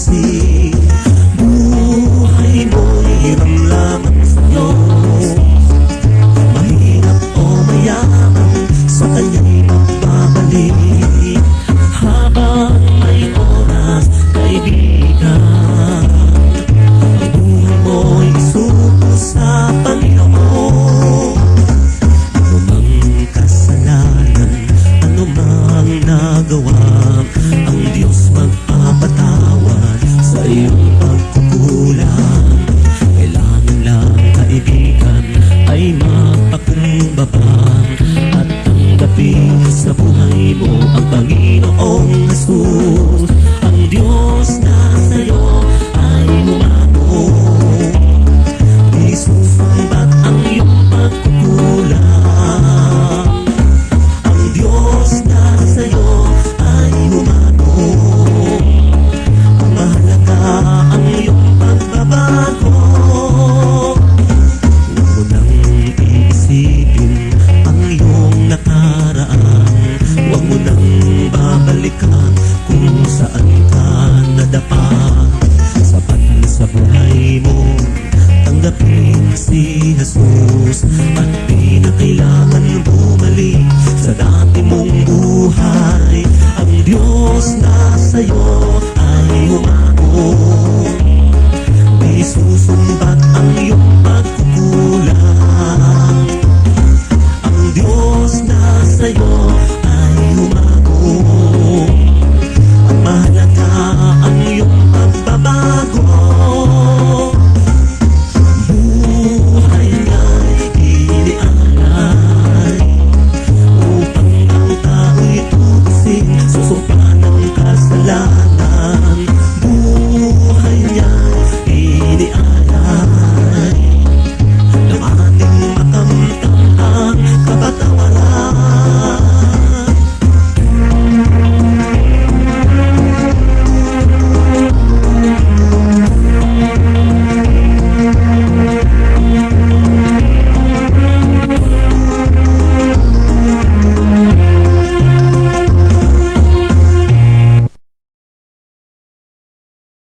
see. Ibig sa buhay mo ang Panginoong Jesus soon, soon.